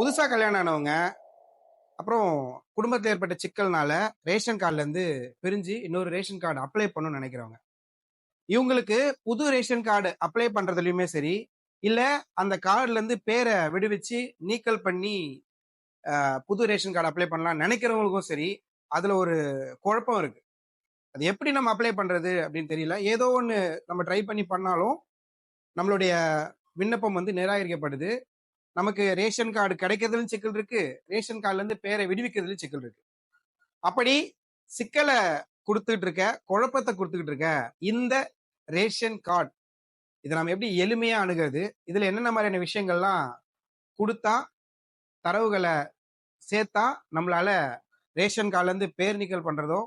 புதுசாக கல்யாணம் ஆனவங்க அப்புறம் குடும்பத்தில் ஏற்பட்ட சிக்கல்னால ரேஷன் கார்டுலேருந்து பிரிஞ்சு இன்னொரு ரேஷன் கார்டு அப்ளை பண்ணணும்னு நினைக்கிறவங்க. இவங்களுக்கு புது ரேஷன் கார்டு அப்ளை பண்ணுறதுலையுமே சரி இல்லை அந்த கார்டுலேருந்து பேரை விடுவிச்சு நீக்கல் பண்ணி புது ரேஷன் கார்டு அப்ளை பண்ணலாம் நினைக்கிறவங்களுக்கும் சரி அதில் ஒரு குழப்பம் இருக்குது அது எப்படி நம்ம அப்ளை பண்ணுறது அப்படின்னு தெரியல. ஏதோ ஒன்று நம்ம ட்ரை பண்ணி பண்ணாலும் நம்மளுடைய விண்ணப்பம் வந்து நிராகரிக்கப்படுது. நமக்கு ரேஷன் கார்டு கிடைக்கிறதுலும் சிக்கல் இருக்கு. ரேஷன் கார்டுல இருந்து பேரை விடுவிக்கிறதுலும் சிக்கல் இருக்கு. அப்படி சிக்கலை கொடுத்துட்டு இருக்க குழப்பத்தை கொடுத்துக்கிட்டு இருக்க இந்த ரேஷன் கார்டு இதை நம்ம எப்படி எளிமையா அணுகிறது? இதுல என்னென்ன மாதிரியான விஷயங்கள்லாம் கொடுத்தா தரவுகளை சேர்த்தா நம்மளால ரேஷன் கார்டுல இருந்து பேர் நீக்கல் பண்றதோ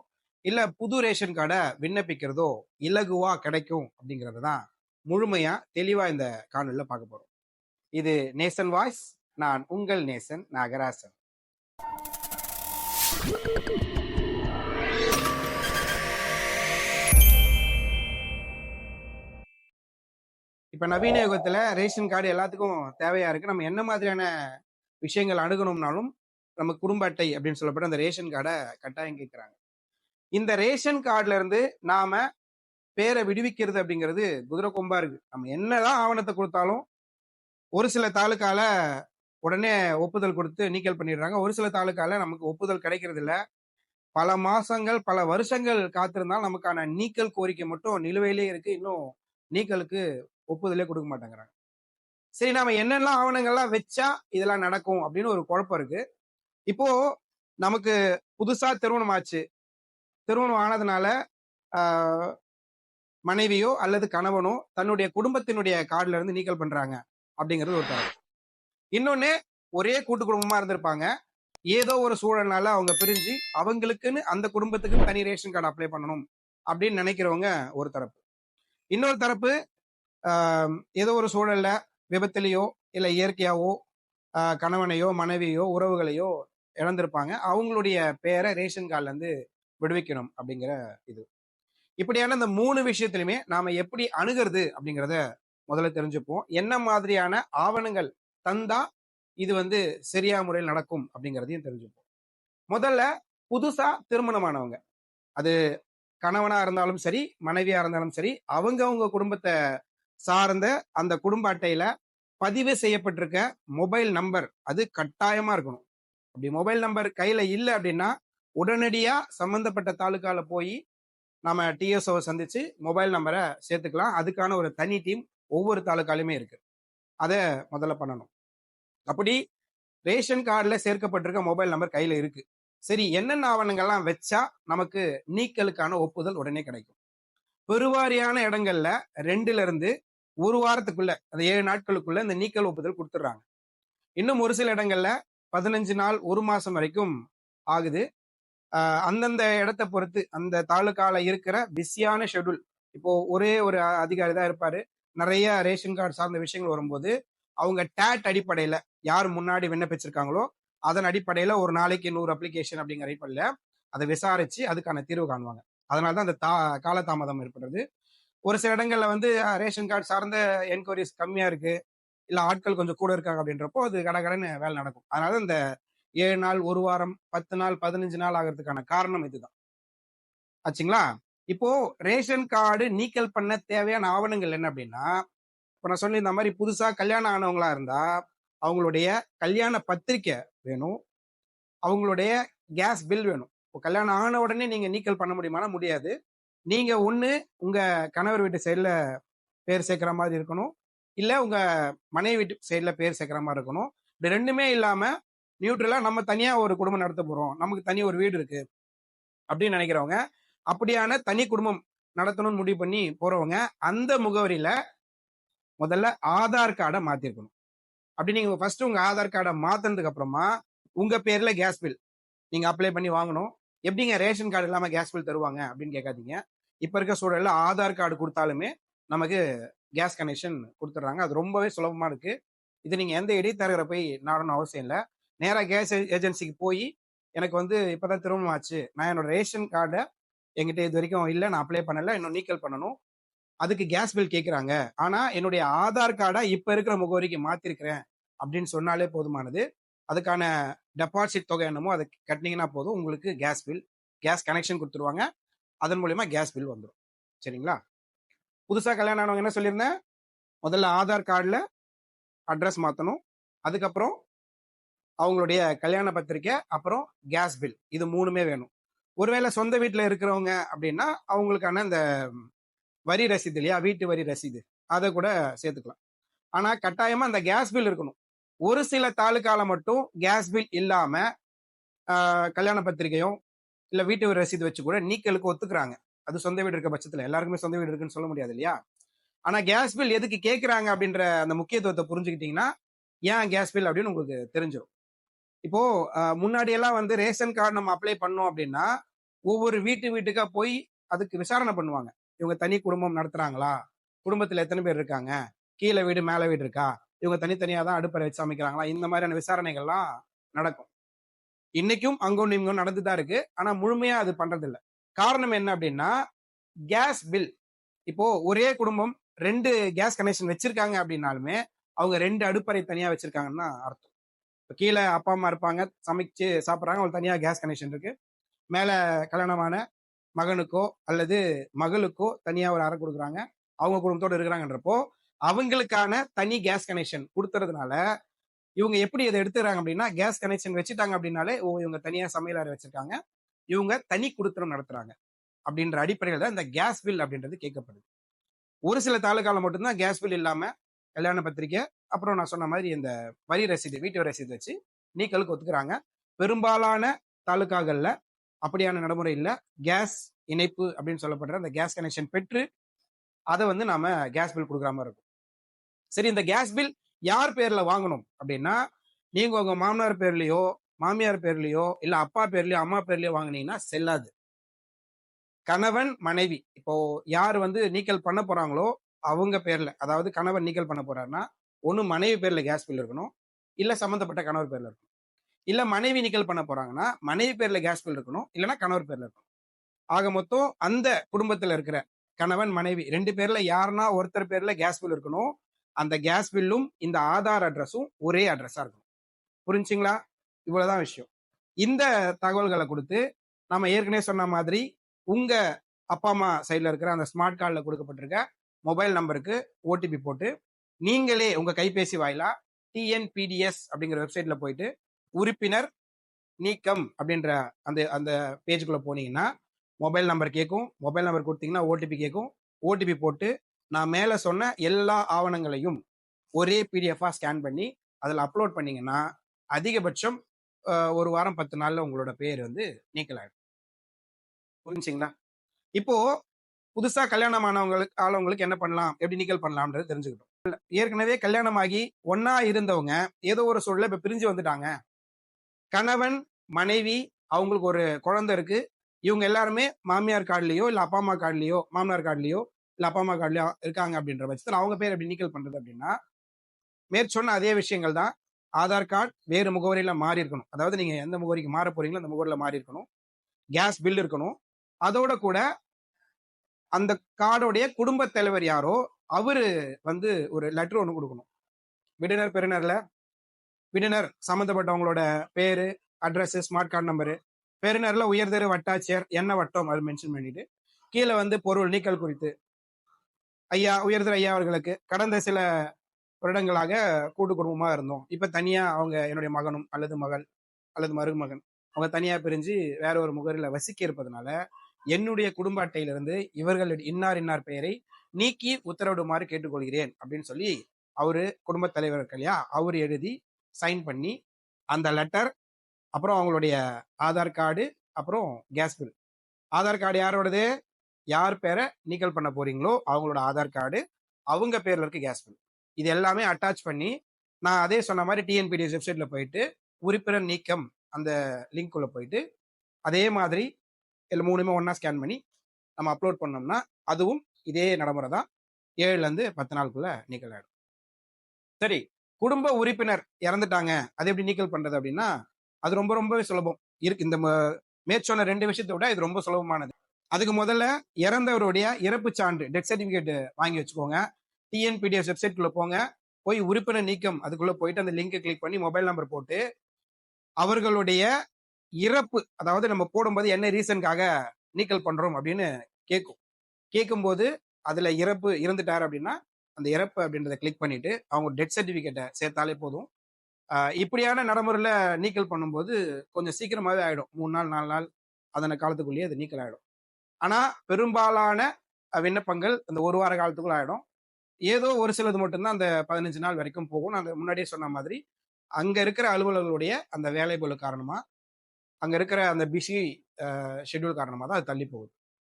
இல்ல புது ரேஷன் கார்டை விண்ணப்பிக்கிறதோ இலகுவா கிடைக்கும் அப்படிங்கிறது தான் முழுமையா தெளிவா இந்த காணொலியில் பார்க்க போறோம். இது நேசன் வாய்ஸ் நான் உங்கள் நேசன் நாகராசன். இப்ப நவீன யுகத்துல ரேஷன் கார்டு எல்லாத்துக்கும் தேவையா இருக்கு. நம்ம என்ன மாதிரியான விஷயங்கள் அணுகணும்னாலும் நம்ம குடும்ப அட்டை அப்படின்னு சொல்லப்பட்ட அந்த ரேஷன் கார்டை கட்டாயம் கேட்கிறாங்க இந்த ரேஷன் கார்டுல இருந்து நாம பேரை விடுவிக்கிறது அப்படிங்கிறது குதிரை கொம்பா இருக்கு. நம்ம என்னதான் ஆவணத்தை கொடுத்தாலும் ஒரு சில தாலுக்கால உடனே ஒப்புதல் கொடுத்து நீக்கல் பண்ணிடுறாங்க. ஒரு சில தாலுக்கால நமக்கு ஒப்புதல் கிடைக்கிறது இல்லை பல மாசங்கள் பல வருஷங்கள் காத்திருந்தால் நமக்கான நீக்கல் கோரிக்கை மட்டும் நிலுவையிலே இருக்கு. இன்னும் நீக்கலுக்கு ஒப்புதலே கொடுக்க மாட்டேங்கிறாங்க. சரி நாம என்னெல்லாம் ஆவணங்கள்லாம் வச்சா இதெல்லாம் நடக்கும் அப்படின்னு ஒரு குழப்பம் இருக்கு. இப்போ நமக்கு புதுசா திருமணம் ஆச்சு. திருமணம் ஆனதுனால மனைவியோ அல்லது கணவனோ தன்னுடைய குடும்பத்தினுடைய கார்டுல இருந்து நீக்கல் பண்றாங்க. அப்படிங்கிறது ஒரு தரம் இன்னொன்னு ஒரே கூட்டு குடும்பமா இருந்திருப்பாங்க. ஏதோ ஒரு சூழல்னால அவங்க பிரிஞ்சு அவங்களுக்குன்னு அந்த குடும்பத்துக்குன்னு தனி ரேஷன் கார்டு அப்ளை பண்ணணும் அப்படின்னு நினைக்கிறவங்க ஒரு தரப்பு. இன்னொரு தரப்பு ஏதோ ஒரு சூழல்ல விபத்துலேயோ இல்ல இயற்கையாவோ கணவனையோ மனைவியோ உறவுகளையோ இழந்திருப்பாங்க. அவங்களுடைய பேரை ரேஷன் கார்டுல இருந்து விடுவிக்கணும் அப்படிங்கிற இது. இப்படியான இந்த மூணு விஷயத்திலுமே நாம எப்படி அணுகிறது அப்படிங்கிறத முதல்ல தெரிஞ்சுப்போம். என்ன மாதிரியான ஆவணங்கள் தந்தா இது வந்து சரியா முறையில் நடக்கும் அப்படிங்கிறதையும் தெரிஞ்சுப்போம். முதல்ல புதுசா திருமணமானவங்க. அது கணவனா இருந்தாலும் சரி மனைவியா இருந்தாலும் சரி அவங்க அவங்க குடும்பத்தை சார்ந்த அந்த குடும்ப அட்டையில பதிவு செய்யப்பட்டிருக்க மொபைல் நம்பர் அது கட்டாயமா இருக்கணும். அப்படி மொபைல் நம்பர் கையில இல்லை அப்படின்னா உடனடியா சம்பந்தப்பட்ட தாலுக்கால போய் நம்ம டிஎஸ்ஓவை சந்திச்சு மொபைல் நம்பரை சேர்த்துக்கலாம். அதுக்கான ஒரு தனி டீம் ஒவ்வொரு தாலுக்காலையுமே இருக்கு. அதை முதல்ல பண்ணணும். அப்படி ரேஷன் கார்டில் சேர்க்கப்பட்டிருக்க மொபைல் நம்பர் கையில் இருக்கு. சரி என்னென்ன ஆவணங்கள்லாம் வச்சா நமக்கு நீக்கலுக்கான ஒப்புதல் உடனே கிடைக்கும். பெருவாரியான இடங்கள்ல ரெண்டுல இருந்து ஒரு வாரத்துக்குள்ள அந்த ஏழு நாட்களுக்குள்ள இந்த நீக்கல் ஒப்புதல் கொடுத்துட்றாங்க. இன்னும் ஒரு சில இடங்கள்ல பதினஞ்சு நாள் ஒரு மாசம் வரைக்கும் ஆகுது. அந்தந்த இடத்தை பொறுத்து அந்த தாலுக்கால இருக்கிற பிஸியான ஷெட்யூல் இப்போ ஒரே ஒரு அதிகாரி தான் இருப்பாரு. நிறைய ரேஷன் கார்டு சார்ந்த விஷயங்கள் வரும்போது அவங்க டேட் அடிப்படையில் யார் முன்னாடி விண்ணப்பிச்சிருக்காங்களோ அதன் அடிப்படையில் ஒரு நாளைக்கு நூறு அப்ளிகேஷன் அப்படிங்கிற அடிப்படையில் அதை விசாரிச்சு அதுக்கான தீர்வு காணுவாங்க. அதனால தான் அந்த தா காலதாமதம் ஏற்படுறது. ஒரு சில இடங்களில் வந்து ரேஷன் கார்டு சார்ந்த என்கொயரிஸ் கம்மியாக இருக்குது இல்லை ஆட்கள் கொஞ்சம் கூட இருக்காங்க. அப்படின்றப்போ அது கடகடன்னு வேலை நடக்கும். அதனால இந்த ஏழு நாள் ஒரு வாரம் பத்து நாள் பதினஞ்சு நாள் ஆகிறதுக்கான காரணம் இதுதான். ஆச்சுங்களா? இப்போ ரேஷன் கார்டு நீக்கல் பண்ண தேவையான ஆவணங்கள் என்ன அப்படின்னா இப்போ நான் சொல்லி இந்த மாதிரி புதுசா கல்யாணம் ஆனவங்களா இருந்தா அவங்களுடைய கல்யாண பத்திரிக்கை வேணும். அவங்களுடைய கேஸ் பில் வேணும். இப்போ கல்யாணம் ஆன உடனே நீங்க நீக்கல் பண்ண முடியுமானா முடியாது. நீங்க ஒண்ணு உங்க கணவர் வீட்டு சைடில் பேர் சேர்க்குற மாதிரி இருக்கணும். இல்ல உங்க மனைவி வீட்டு சைடில் பேர் சேர்க்குற மாதிரி இருக்கணும். இது ரெண்டுமே இல்லாம நியூட்ரலா நம்ம தனியா ஒரு குடும்பம் நடத்த போறோம். நமக்கு தனி ஒரு வீடு இருக்கு அப்படின்னு நினைக்கிறவங்க அப்படியான தனி குடும்பம் நடத்தணும்னு முடிவு பண்ணி போறவங்க அந்த முகவரியில முதல்ல ஆதார் கார்டை மாத்திருக்கணும். அப்படி நீங்க ஃபர்ஸ்ட் உங்க ஆதார் கார்டை மாத்தினதுக்கு அப்புறமா உங்க பேர்ல கேஸ் பில் நீங்க அப்ளை பண்ணி வாங்கணும். எப்படிங்க ரேஷன் கார்டு இல்லாம கேஸ் பில் தருவாங்க அப்படின்னு கேட்காதீங்க. இப்ப இருக்க சூழல்ல ஆதார் கார்டு கொடுத்தாலுமே நமக்கு கேஸ் கனெக்ஷன் கொடுத்துட்றாங்க. அது ரொம்பவே சுலபமா இருக்கு. இது நீங்க எந்த இடைத்தரகரை போய் நாடணும் அவசியம் இல்லை. நேராக கேஸ் ஏஜென்சிக்கு போய் எனக்கு வந்து இப்பதான் திரும்ப ஆச்சு. நான் என்னோட ரேஷன் கார்டை என்கிட்ட இது வரைக்கும் இல்லை நான் அப்ளை பண்ணல இன்னும் நீக்கல் பண்ணணும். அதுக்கு கேஸ் பில் கேட்குறாங்க ஆனால் என்னுடைய ஆதார் கார்டை இப்போ இருக்கிற முகவரிக்கு மாற்றிருக்கிறேன் அப்படின்னு சொன்னாலே போதுமானது. அதுக்கான டெபாசிட் தொகை என்னமோ அதை கட்டினீங்கன்னா போதும். உங்களுக்கு கேஸ் பில் கேஸ் கனெக்ஷன் கொடுத்துருவாங்க. அதன் மூலயமா கேஸ் பில் வந்துடும் சரிங்களா? புதுசாக கல்யாணம் ஆனவங்க என்ன சொல்லியிருந்தேன்? முதல்ல ஆதார் கார்டில் அட்ரஸ் மாற்றணும் அதுக்கப்புறம் அவங்களுடைய கல்யாண பத்திரிக்கை அப்புறம் கேஸ் பில் இது மூணுமே வேணும். ஒருவேளை சொந்த வீட்டில் இருக்கிறவங்க அப்படின்னா அவங்களுக்கான அந்த வரி ரசீது இல்லையா? வீட்டு வரி ரசீது. அதை கூட சேர்த்துக்கலாம். ஆனால் கட்டாயமாக அந்த கேஸ் பில் இருக்கணும். ஒரு சில தாலுக்கால மட்டும் கேஸ் பில் இல்லாமல் கல்யாண பத்திரிகையும் இல்லை வீட்டு வரி ரசீது வச்சு கூட நீக்கலுக்கு ஒத்துக்கிறாங்க. அது சொந்த வீடு இருக்க பட்சத்தில். எல்லாருக்குமே சொந்த வீடு இருக்குன்னு சொல்ல முடியாது இல்லையா? ஆனால் கேஸ் பில் எதுக்கு கேட்குறாங்க அப்படின்ற அந்த முக்கியத்துவத்தை புரிஞ்சுக்கிட்டிங்கன்னா ஏன் கேஸ் பில் அப்படின்னு உங்களுக்கு தெரிஞ்சிடும் இப்போ முன்னாடி எல்லாம் வந்து ரேஷன் கார்டு நம்ம அப்ளை பண்ணோம் அப்படின்னா ஒவ்வொரு வீட்டு வீட்டுக்கா போய் அதுக்கு விசாரணை பண்ணுவாங்க. இவங்க தனி குடும்பம் நடத்துறாங்களா? குடும்பத்துல எத்தனை பேர் இருக்காங்க? கீழே வீடு மேலே வீடு இருக்கா? இவங்க தனித்தனியா தான் அடுப்பறை வச்சு சமைக்கிறாங்களா? இந்த மாதிரியான விசாரணைகள்லாம் நடக்கும். இன்னைக்கும் அங்கும் இங்கும் நடந்து தான் இருக்கு. ஆனா முழுமையா அது பண்றது இல்லை காரணம் என்ன அப்படின்னா கேஸ் பில். இப்போ ஒரே குடும்பம் ரெண்டு கேஸ் கனெக்ஷன் வச்சிருக்காங்க அப்படின்னாலுமே அவங்க ரெண்டு அடுப்பறை தனியா வச்சிருக்காங்கன்னு அர்த்தம். இப்போ கீழே அப்பா அம்மா இருப்பாங்க. சமைச்சு சாப்பிட்றாங்க. அவங்களுக்கு தனியாக கேஸ் கனெக்ஷன் இருக்கு. மேலே கல்யாணமான மகனுக்கோ அல்லது மகளுக்கோ தனியாக ஒரு அறை கொடுக்குறாங்க. அவங்க குடும்பத்தோடு இருக்கிறாங்கன்றப்போ அவங்களுக்கான தனி கேஸ் கனெக்ஷன் கொடுத்துறதுனால இவங்க எப்படி இதை எடுத்துறாங்க அப்படின்னா கேஸ் கனெக்ஷன் வச்சுட்டாங்க அப்படின்னாலே ஓ இவங்க தனியாக சமையல் அறை வச்சிருக்காங்க. இவங்க தனி குடுத்தனம் நடத்துறாங்க. அப்படின்ற அடிப்படையில் தான் இந்த கேஸ் பில் அப்படின்றது கேட்கப்படுது. ஒரு சில தாலுக்காவில் மட்டும்தான் கேஸ் பில் இல்லாமல் கல்யாண பத்திரிக்கை அப்புறம் நான் சொன்ன மாதிரி இந்த வரி ரசீது வீட்டு ரசீது வச்சு நீக்கலுக்கு ஒத்துக்கிறாங்க. பெரும்பாலான தாலுக்காகளில் அப்படியான நடைமுறை இல்லை. கேஸ் இணைப்பு அப்படின்னு சொல்லப்படுற அந்த கேஸ் கனெக்ஷன் பெற்று அதை வந்து நாம கேஸ் பில் கொடுக்குற மாதிரி இருக்கும். சரி இந்த கேஸ் பில் யார் பேர்ல வாங்கணும் அப்படின்னா நீங்க உங்க மாமனார் பேர்லயோ மாமியார் பேர்லயோ இல்ல அப்பா பேர்லயோ அம்மா பேர்லயோ வாங்குனீங்கன்னா செல்லாது. கணவன் மனைவி இப்போ யார் வந்து நீக்கல் பண்ண போறாங்களோ அவங்க பேர்ல அதாவது கணவன் நீக்கல் பண்ண போறாருன்னா ஒன்று மனைவி பேர்ல கேஸ் பில் இருக்கணும் இல்ல சம்பந்தப்பட்ட கணவர் பேர்ல இருக்கணும். இல்ல மனைவி நீக்கல் பண்ண போறாங்கன்னா மனைவி பேர்ல கேஸ் பில் இருக்கணும் இல்லைன்னா கணவர் பேர்ல இருக்கணும். ஆக மொத்தம் அந்த குடும்பத்துல இருக்கிற கணவன் மனைவி ரெண்டு பேர்ல யாருன்னா ஒருத்தர் பேர்ல கேஸ் பில் இருக்கணும் அந்த கேஸ் பில்லும் இந்த ஆதார் அட்ரஸும் ஒரே அட்ரஸா இருக்கணும். புரிஞ்சுங்களா? இவ்வளவுதான் விஷயம். இந்த தகவல்களை கொடுத்து நம்ம ஏற்கனவே சொன்ன மாதிரி உங்க அப்பா அம்மா சைடில் இருக்கிற அந்த ஸ்மார்ட் கார்டில் கொடுக்கப்பட்டிருக்க மொபைல் நம்பருக்கு ஓடிபி போட்டு நீங்களே உங்கள் கைபேசி வாயிலாக டிஎன்பிடிஎஸ் அப்படிங்கிற வெப்சைட்டில் போயிட்டு உறுப்பினர் நீக்கம் அப்படின்ற அந்த அந்த பேஜுக்குள்ளே போனீங்கன்னா மொபைல் நம்பர் கேட்கும் மொபைல் நம்பர் கொடுத்தீங்கன்னா ஓடிபி கேட்கும் ஓடிபி போட்டு நான் மேலே சொன்ன எல்லா ஆவணங்களையும் ஒரே பிடிஎஃபாக ஸ்கேன் பண்ணி அதில் அப்லோட் பண்ணிங்கன்னா அதிகபட்சம் ஒரு வாரம் பத்து நாளில் உங்களோட பேர் வந்து நீக்கலாயிடும். புரிஞ்சுங்களா? இப்போது புதுசா கல்யாணம் ஆனவங்களுக்கு ஆளவங்களுக்கு என்ன பண்ணலாம்? எப்படி நீக்கல் பண்ணலாம்ன்றது தெரிஞ்சுக்கிட்டோம். ஏற்கனவே கல்யாணமாகி ஒன்னா இருந்தவங்க ஏதோ ஒரு சூழல இப்ப பிரிஞ்சு வந்துட்டாங்க. கணவன் மனைவி அவங்களுக்கு ஒரு குழந்தை இருக்கு. இவங்க எல்லாருமே மாமியார் கார்டுலயோ இல்ல அப்பா அம்மா கார்டுலயோ மாமனார் கார்டுலயோ இல்ல அப்பா அம்மா கார்டுலயோ இருக்காங்க அப்படின்ற பட்சத்தில் அவங்க பேர் எப்படி நீக்கல் பண்றது அப்படின்னா மேற்சொன்ன அதே விஷயங்கள் தான். ஆதார் கார்டு வேறு முகவரியில மாறி இருக்கணும். அதாவது நீங்க எந்த முகவரிக்கு மாற போறீங்களோ அந்த முகவரியில மாறி இருக்கணும். கேஸ் பில் இருக்கணும். அதோட கூட அந்த கார்டோடைய குடும்ப தலைவர் யாரோ அவரு வந்து ஒரு லெட்டர் ஒன்று கொடுக்கணும். விடுனர் பெறுநர்ல? விடுனர் சம்மந்தப்பட்டவங்களோட பேரு அட்ரஸ் ஸ்மார்ட் கார்டு நம்பரு பெறுநர்ல உயர்தர வட்டாட்சியர் என்ன வட்டம் அது மென்ஷன் பண்ணிட்டு கீழே வந்து பொருள் நீக்கல் குறித்து. ஐயா உயர்தர ஐயா அவர்களுக்கு கடந்த சில வருடங்களாக கூட்டு குடும்பமா இருந்தோம். இப்ப தனியா அவங்க என்னுடைய மகனும் அல்லது மகள் அல்லது மருமகன் அவங்க தனியா பிரிஞ்சு வேற ஒரு முகரில் வசிக்க இருப்பதனால என்னுடைய குடும்ப அட்டையிலிருந்து இவர்கள் இன்னார் இன்னார் பெயரை நீக்கி உத்தரவிடுமாறு கேட்டுக்கொள்கிறேன் அப்படின்னு சொல்லி அவரு குடும்ப தலைவர் இருக்கு இல்லையா அவர் எழுதி சைன் பண்ணி அந்த லெட்டர் அப்புறம் அவங்களுடைய ஆதார் கார்டு அப்புறம் கேஸ் பில் ஆதார் கார்டு யாரோடது? யார் பேரை நீக்கல் பண்ண போறீங்களோ அவங்களோட ஆதார் கார்டு அவங்க பேர்ல இருக்க கேஸ் பில் இது எல்லாமே அட்டாச் பண்ணி நான் அதே சொன்ன மாதிரி டிஎன்பிடிஎஸ் வெப்சைட்ல போயிட்டு உறுப்பினர் நீக்கம் அந்த லிங்க் உள்ள போயிட்டு அதே மாதிரி இல்லை மூணுமே ஒன்றா ஸ்கேன் பண்ணி நம்ம அப்லோட் பண்ணோம்னா அதுவும் இதே நடைமுறை தான். ஏழுலேருந்து பத்து நாளுக்குள்ளே நீக்கல் ஆகிடும் சரி குடும்ப உறுப்பினர் இறந்துட்டாங்க. அது எப்படி நீக்கல் பண்ணுறது அப்படின்னா அது ரொம்ப ரொம்பவே சுலபம். இருக்கு இந்த ம- மேற்சொன்ன ரெண்டு விஷயத்தை விட இது ரொம்ப சுலபமானது. அதுக்கு முதல்ல இறந்தவருடைய இறப்பு சான்று டெத் சர்டிஃபிகேட் வாங்கி வச்சுக்கோங்க. டிஎன்பிடிஎஸ் வெப்சைட்குள்ளே போங்க. போய் உறுப்பினர் நீக்கம் அதுக்குள்ளே போயிட்டு அந்த லிங்கை கிளிக் பண்ணி மொபைல் நம்பர் போட்டு அவர்களுடைய இறப்பு அதாவது நம்ம போடும்போது என்ன ரீசனுக்காக நீக்கல் பண்றோம் அப்படின்னு கேட்கும் கேட்கும்போது அதுல இறப்பு இறந்துட்டார் அப்படின்னா அந்த இறப்பு அப்படின்றத கிளிக் பண்ணிட்டு அவங்க டெத் சர்டிபிகேட்டை சேர்த்தாலே போதும். இப்படியான நடைமுறையில நீக்கல் பண்ணும்போது கொஞ்சம் சீக்கிரமாவே ஆயிடும். மூணு நாள் நாலு நாள் அதன காலத்துக்குள்ளேயே அது நீக்கல் ஆயிடும். ஆனா பெரும்பாலான விண்ணப்பங்கள் அந்த ஒரு வார காலத்துக்குள்ள ஆயிடும். ஏதோ ஒரு சிலது மட்டும்தான் அந்த பதினஞ்சு நாள் வரைக்கும் போகும். நான் முன்னாடியே சொன்ன மாதிரி அங்க இருக்கிற அலுவலர்களுடைய அந்த வேலை பளு காரணமா அங்க இருக்கிற அந்த பிஸி ஷெட்யூல் காரணமாக தான் அது தள்ளி போகுது.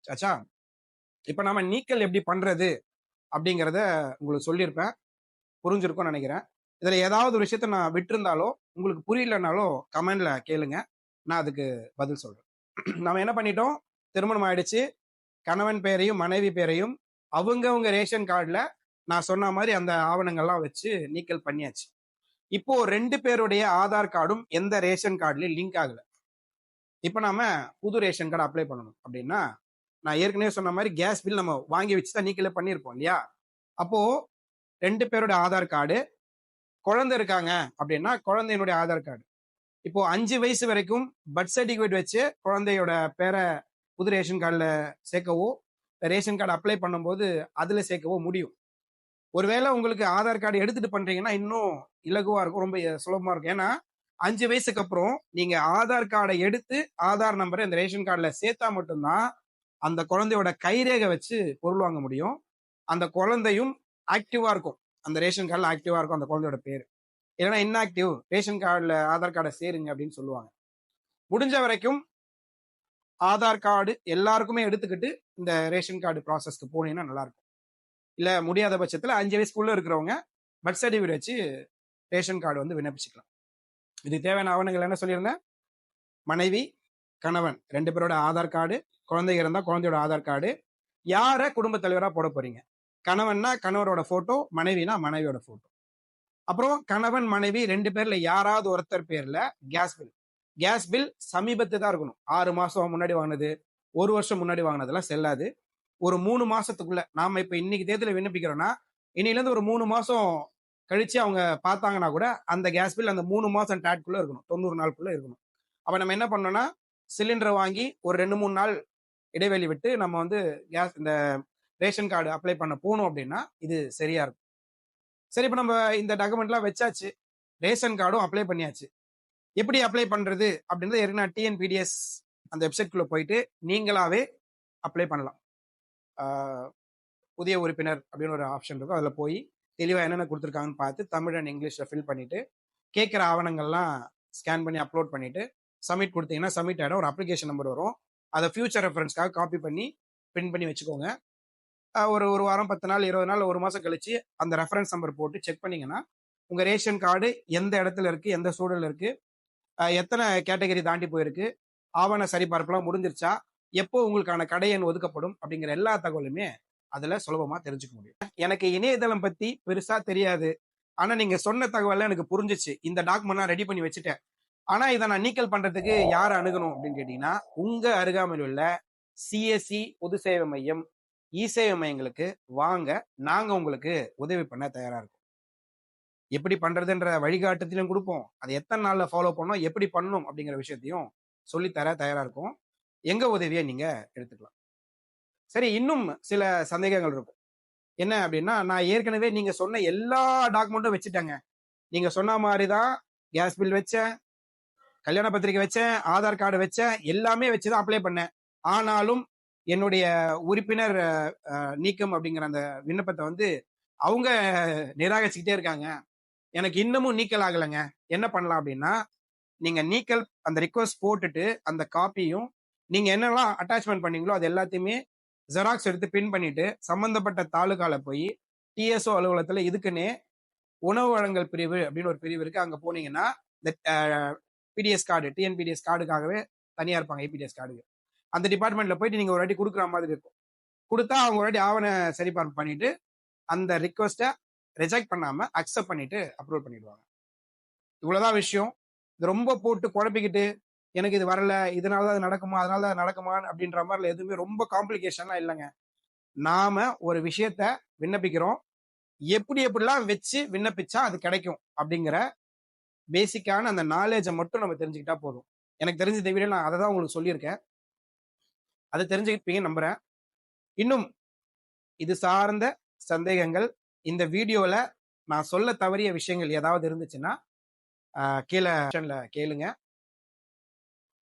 ஆச்சா? இப்போ நாம நீக்கல் எப்படி பண்றது? அப்படிங்கிறத உங்களுக்கு சொல்லியிருப்பேன். புரிஞ்சிருக்கும்னு நினைக்கிறேன். இதில் ஏதாவது ஒரு விஷயத்த நான் விட்டுருந்தாலோ உங்களுக்கு புரியலனாலோ கமெண்ட்ல கேளுங்க. நான் அதுக்கு பதில் சொல்றேன். நம்ம என்ன பண்ணிட்டோம்? திருமணம் ஆயிடுச்சு. கணவன் பேரையும் மனைவி பேரையும் அவங்கவுங்க ரேஷன் கார்டில் நான் சொன்ன மாதிரி அந்த ஆவணங்கள்லாம் வச்சு நீக்கல் பண்ணியாச்சு. இப்போ ரெண்டு பேருடைய ஆதார் கார்டும் எந்த ரேஷன் கார்டுலயும் லிங்க் ஆகல. இப்போ நாம புது ரேஷன் கார்டு அப்ளை பண்ணணும். அப்படின்னா நான் ஏற்கனவே சொன்ன மாதிரி கேஸ் பில் நம்ம வாங்கி வச்சு தான் நீக்கிலே பண்ணியிருப்போம் இல்லையா? அப்போ ரெண்டு பேரோட ஆதார் கார்டு குழந்தை இருக்காங்க அப்படின்னா குழந்தையினுடைய ஆதார் கார்டு. இப்போ அஞ்சு வயசு வரைக்கும் பர்த் சர்டிஃபிகேட் வச்சு குழந்தையோட பேரை புது ரேஷன் கார்டில் சேர்க்கவோ ரேஷன் கார்டு அப்ளை பண்ணும்போது அதில் சேர்க்கவோ முடியும். ஒருவேளை உங்களுக்கு ஆதார் கார்டு எடுத்துட்டு பண்றீங்கன்னா இன்னும் இலகுவாக இருக்கும் ரொம்ப சுலபமாக இருக்கும். ஏன்னா அஞ்சு வயசுக்கு அப்புறம் நீங்க ஆதார் கார்டை எடுத்து ஆதார் நம்பரை இந்த ரேஷன் கார்டில் சேர்த்தா மட்டும்தான் அந்த குழந்தையோட கைரேகை வச்சு பொருள் வாங்க முடியும். அந்த குழந்தையும் ஆக்டிவா இருக்கும். அந்த ரேஷன் கார்டில் ஆக்டிவா இருக்கும் அந்த குழந்தையோட பேர். இல்லைன்னா இன்ஆக்டிவ் ரேஷன் கார்டில் ஆதார் கார்டை சேருங்க அப்படின்னு சொல்லுவாங்க. முடிஞ்ச வரைக்கும் ஆதார் கார்டு எல்லாருக்குமே எடுத்துக்கிட்டு இந்த ரேஷன் கார்டு ப்ராசஸ்க்கு போனீங்கன்னா நல்லா இருக்கும் முடியாத பட்சத்தில் அஞ்சு வயசுக்குள்ளே இருக்கிறவங்க பர்த் சர்டிஃபிகேட் வச்சு ரேஷன் கார்டு வந்து விண்ணப்பிச்சுக்கலாம். இதுக்கு தேவையான ஆவணங்கள் என்ன சொல்லியிருந்தேன்? மனைவி கணவன் ரெண்டு பேரோட ஆதார் கார்டு குழந்தைங்க இருந்தால் குழந்தையோட ஆதார் கார்டு. யாரை குடும்ப தலைவராக போட போறீங்க? கணவன்னா கணவரோட ஃபோட்டோ மனைவினா மனைவியோட ஃபோட்டோ அப்புறம் கணவன் மனைவி ரெண்டு பேர்ல யாராவது ஒருத்தர் பேர்ல கேஸ் பில் கேஸ் பில் சமீபத்து தான் இருக்கணும். ஆறு மாசம் முன்னாடி வாங்கினது ஒரு வருஷம் முன்னாடி வாங்கினதெல்லாம் செல்லாது. ஒரு மூணு மாசத்துக்குள்ள நாம இப்ப இன்னைக்கு தேதியில விண்ணப்பிக்கிறோம்னா இன்னிலேருந்து ஒரு மூணு மாசம் கழிச்சு அவங்க பார்த்தாங்கன்னா கூட அந்த கேஸ் பில் அந்த மூணு மாசம் டேட்குள்ள இருக்கணும். தொண்ணூறு நாளுக்குள்ளே இருக்கணும். அப்போ நம்ம என்ன பண்ணோம்னா சிலிண்டர் வாங்கி ஒரு ரெண்டு மூணு நாள் இடைவெளி விட்டு நம்ம வந்து கேஸ் இந்த ரேஷன் கார்டு அப்ளை பண்ண போகணும் அப்படின்னா இது சரியா இருக்கும். சரி இப்போ நம்ம இந்த டாக்குமெண்ட்லாம் வச்சாச்சு. ரேஷன் கார்டும் அப்ளை பண்ணியாச்சு. எப்படி அப்ளை பண்றது அப்படின்றது ஏற்கனவே டிஎன்பிடிஎஸ் அந்த வெப்சைட்குள்ளே போயிட்டு நீங்களாவே அப்ளை பண்ணலாம். புதிய உறுப்பினர் அப்படின்னு ஒரு ஆப்ஷன் இருக்கும். அதில் போய் தெளிவாக என்னென்ன கொடுத்துருக்காங்கன்னு பார்த்து தமிழ் அண்ட் இங்கிலீஷில் ஃபில் பண்ணிட்டு கேட்குற ஆவணங்கள்லாம் ஸ்கேன் பண்ணி அப்லோட் பண்ணிவிட்டு சப்மிட் கொடுத்தீங்கன்னா சப்மிட் ஆகிடும் ஒரு அப்ளிகேஷன் நம்பர் வரும். அதை ஃபியூச்சர் ரெஃபரன்ஸ்க்காக காப்பி பண்ணி பிரிண்ட் பண்ணி வச்சுக்கோங்க. ஒரு ஒரு வாரம் பத்து நாள் இருபது நாள் ஒரு மாதம் கழிச்சு அந்த ரெஃபரன்ஸ் நம்பர் போட்டு செக் பண்ணிங்கன்னா உங்கள் ரேஷன் கார்டு எந்த இடத்துல இருக்குது எந்த சூழல் இருக்குது எத்தனை கேட்டகரி தாண்டி போயிருக்கு ஆவண சரிபார்ப்புலாம் முடிஞ்சிருச்சா எப்போ உங்களுக்கான கடை எண் ஒதுக்கப்படும் அப்படிங்கிற எல்லா தகவலுமே அதுல சுலபமா தெரிஞ்சுக்க முடியும். எனக்கு இணையதளம் பத்தி பெருசா தெரியாது. ஆனா நீங்க சொன்ன தகவல் எனக்கு புரிஞ்சிச்சு. இந்த டாக்குமெண்ட் ரெடி பண்ணி வச்சுட்டேன். ஆனா இதை நான் நீக்கல் பண்றதுக்கு யாரை அணுகணும் அப்படின்னு கேட்டீங்கன்னா உங்க அருகாமையில் உள்ள சிஎஸ்சி பொது சேவை மையம் இ சேவை மையங்களுக்கு வாங்க. நாங்க உங்களுக்கு உதவி பண்ண தயாரா இருக்கோம். எப்படி பண்றதுன்ற வழிகாட்டத்திலும் கொடுப்போம். அதை எத்தனை நாள்ல ஃபாலோ பண்ணணும் எப்படி பண்ணணும் அப்படிங்கிற விஷயத்தையும் சொல்லித்தர தயாரா இருக்கும். எங்க உதவியை நீங்க எடுத்துக்கலாம். சரி இன்னும் சில சந்தேகங்கள் இருக்கும் என்ன அப்படின்னா நான் ஏற்கனவே நீங்க சொன்ன எல்லா டாக்குமெண்ட்டும் வச்சுட்டேங்க. நீங்க சொன்ன மாதிரி தான் கேஸ் பில் வச்சேன் கல்யாண பத்திரிக்கை வச்சேன் ஆதார் கார்டு வச்சேன் எல்லாமே வச்சு தான் அப்ளை பண்ணேன். ஆனாலும் என்னுடைய உறுப்பினர் நீக்கம் அப்படிங்கிற அந்த விண்ணப்பத்தை வந்து அவங்க நிராகரிச்சுக்கிட்டே இருக்காங்க. எனக்கு இன்னமும் நீக்கல் ஆகலைங்க. என்ன பண்ணலாம் அப்படின்னா நீங்க நீக்கல் அந்த ரிக்வஸ்ட் போட்டுட்டு அந்த காப்பியும் நீங்க என்னெல்லாம் அட்டாச்மெண்ட் பண்ணீங்களோ அது எல்லாத்தையுமே ஜெராக்ஸ் எடுத்து பின் பண்ணிட்டு சம்பந்தப்பட்ட தாலுகால போய் டிஎஸ்ஓ அலுவலகத்துல இதுக்குன்னே உணவு வழங்கல் பிரிவு அப்படின்னு ஒரு பிரிவு இருக்கு. அங்க போனீங்கன்னா இந்த பிடிஎஸ் கார்டு டிஎன்பிடிஎஸ் கார்டுக்காகவே தனியா இருப்பாங்க ஐபிடிஎஸ் கார்டுக்கு அந்த டிபார்ட்மெண்ட்ல போயிட்டு நீங்க ஒரு வாட்டி கொடுக்குற மாதிரி இருக்கும். கொடுத்தா அவங்க ஒரு வாட்டி ஆவண சரிபார்ப்பு பண்ணிட்டு அந்த ரிக்வஸ்ட்டை ரிஜெக்ட் பண்ணாம அக்செப்ட் பண்ணிட்டு அப்ரூவல் பண்ணிடுவாங்க. இவ்வளவுதான் விஷயம். இது ரொம்ப போட்டு குழப்பிக்கிட்டு எனக்கு இது வரல இதனால தான் அது நடக்குமா அதனால தான் நடக்குமான்னு நடக்குமா அப்படின்ற மாதிரில எதுவுமே ரொம்ப காம்ப்ளிகேஷன்லாம் இல்லைங்க. நாம ஒரு விஷயத்த விண்ணப்பிக்கிறோம். எப்படி எப்படிலாம் வச்சு விண்ணப்பிச்சா அது கிடைக்கும் அப்படிங்கிற பேசிக்கான அந்த நாலேஜை மட்டும் நம்ம தெரிஞ்சுக்கிட்டா போதும். எனக்கு தெரிஞ்ச இதை நான் அதை தான் உங்களுக்கு சொல்லியிருக்கேன். அதை தெரிஞ்சுக்கிட்டீங்க நம்புறேன். இன்னும் இது சார்ந்த சந்தேகங்கள் இந்த வீடியோவில் நான் சொல்ல தவறிய விஷயங்கள் ஏதாவது இருந்துச்சுன்னா கீழே கேளுங்க.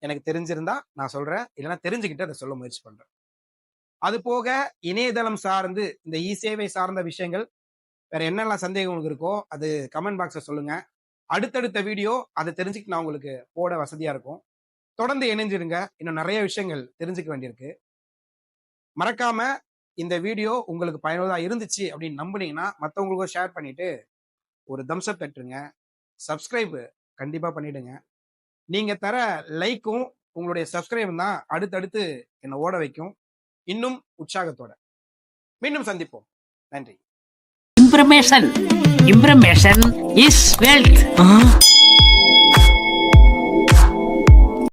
எனக்கு தெரிஞ்சிருந்தா நான் சொல்றேன். இல்லைன்னா தெரிஞ்சுக்கிட்டு அதை சொல்ல முயற்சி பண்றேன். அது போக இணையதளம் சார்ந்து இந்த இ சேவை சார்ந்த விஷயங்கள் வேற என்னெல்லாம் சந்தேகம் உங்களுக்கு இருக்கோ அது கமெண்ட் பாக்ஸை சொல்லுங்க. அடுத்தடுத்த வீடியோ அதை தெரிஞ்சுக்கிட்டு நான் உங்களுக்கு போட வசதியா இருக்கும். தொடர்ந்து இணைஞ்சிருங்க. இன்னும் நிறைய விஷயங்கள் தெரிஞ்சுக்க வேண்டியிருக்கு. மறக்காம இந்த வீடியோ உங்களுக்கு பயனுள்ளதாக இருந்துச்சு அப்படின்னு நம்புனீங்கன்னா மற்றவங்களுக்கும் ஷேர் பண்ணிட்டு ஒரு தம்ஸ்அப் தட்டுருங்க சப்ஸ்கிரைப் கண்டிப்பாக பண்ணிடுங்க. நீங்க தர லைக்கும் உங்களுடைய சப்ஸ்கிரைப் தான் அடுத்தடுத்து என்னை ஓட வைக்கும். இன்னும் உற்சாகத்தோட. மீண்டும் சந்திப்போம். நன்றி. Information. Information is wealth.